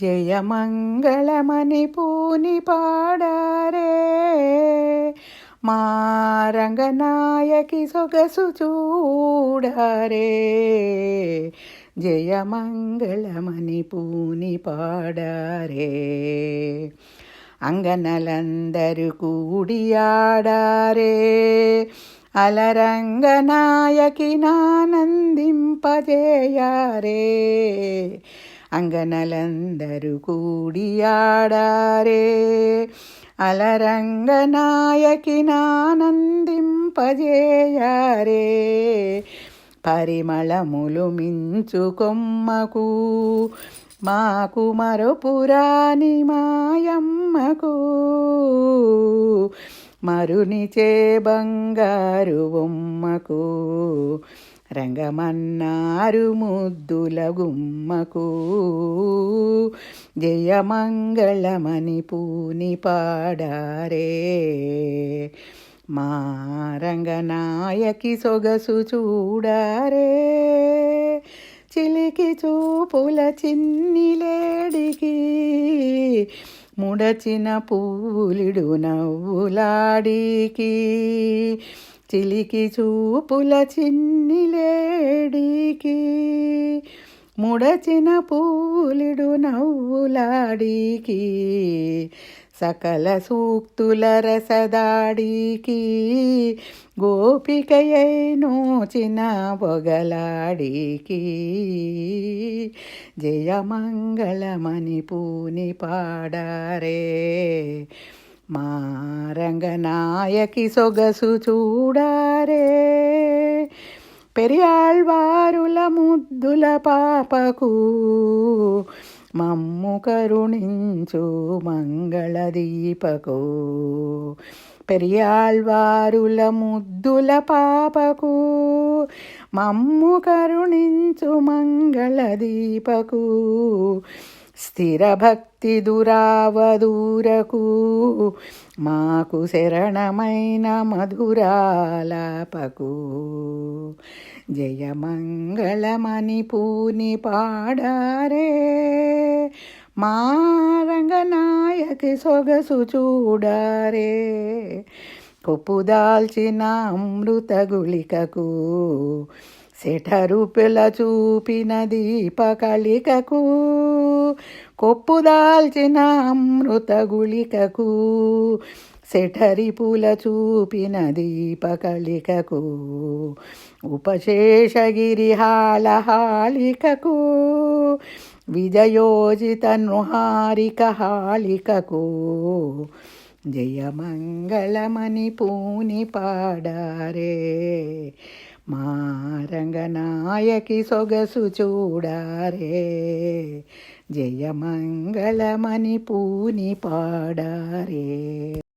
జయమంగళమని పూని పాడారే. మా రంగనాయకి సొగసు చూడారే. జయమంగళమని పూని పాడారే. అంగనలందరూ కూడి ఆడారే. అలరంగనాయకి నానందింపజేయారే. అంగనలందరూ కూడి ఆడారే. అలరంగనాయకి నానందింపజేయారే పరిమళములు మించు కొమ్మకు మాకు మరపురాని మాయమ్మకు. మరునిచే బంగారు బొమ్మకు రంగమన్నారు ముద్దుల గుమ్మకు జయమంగళమని పూని పాడారే. మా రంగనాయకి సొగసు చూడారే. చిలికి చూపుల చిన్ని లేడికి ముడచిన పూలిడు నవ్వులాడికి. చిలికి చూపుల చిన్నిలేడికి ముడచిన పూలిడు నవ్వులాడికి సకల సూక్తుల రసదాడికి గోపికయై నోచిన పొగలాడికి జయమంగళమణి పూని పాడారే మా రంగనాయకి సొగసు చూడారే. పెరియాళ్వారుల ముద్దుల పాపకు మమ్ము కరుణించు మంగళదీపకు. పెరియాళ్వారుల ముద్దుల పాపకు మమ్ము కరుణించు మంగళదీపకు. స్థిరభక్తి దురావదూరకు మాకు శరణమైన మధురాలాపకు. జయమంగళమణి పూని పాడారే మా రంగనాయకి సొగసు చూడారే. కొప్పుదాల్చిన అమృత గుళికకు సెఠరు పిల చూపిన దీపకళికకు కొప్పు దాల్చిన అమృత గుళికకు సెఠరి పూల చూపిన దీపకళికకు ఉపశేషగిరిహాళహాళికకు విజయోజిత నృహారిక హాళికకు జయమంగళమణి పూని పాడారే మా రంగనాయకి సొగసు చూడారే. జయమంగళమని పూని పాడారే.